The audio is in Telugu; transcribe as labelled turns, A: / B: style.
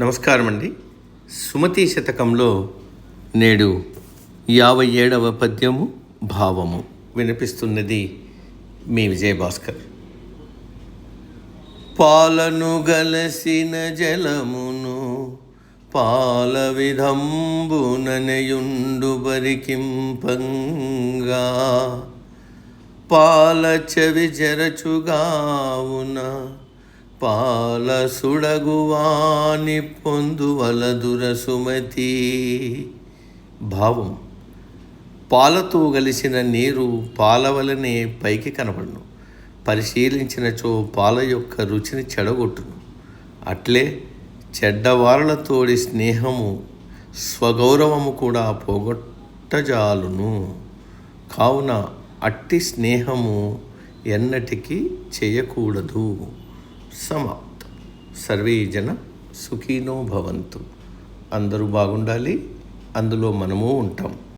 A: నమస్కారం అండి సుమతి శతకంలో నేడు యాభై ఏడవ పద్యము భావము. వినిపిస్తున్నది మీ విజయభాస్కర్. పాలను గలసిన జలమును పాల విధంబుననయుండు బరికింపంగా పాల చెవి జరచుగావున పాల సుడగువాని పొందువలదుర సుమతి. భావం పాలతో గలిసిన నీరు పాలవలనే పైకి కనబడును. పరిశీలించినచో పాల యొక్క రుచిని చెడగొట్టును. అట్లే చెడ్డవారలతోడి స్నేహము స్వగౌరవము కూడా పోగొట్టజాలును. కావున అట్టి స్నేహము ఎన్నటికీ చేయకూడదు. సమాప్తం. సర్వే జన సుఖీనో భవంతు. అందరూ బాగుండాలి. అందులో మనము ఉంటాం.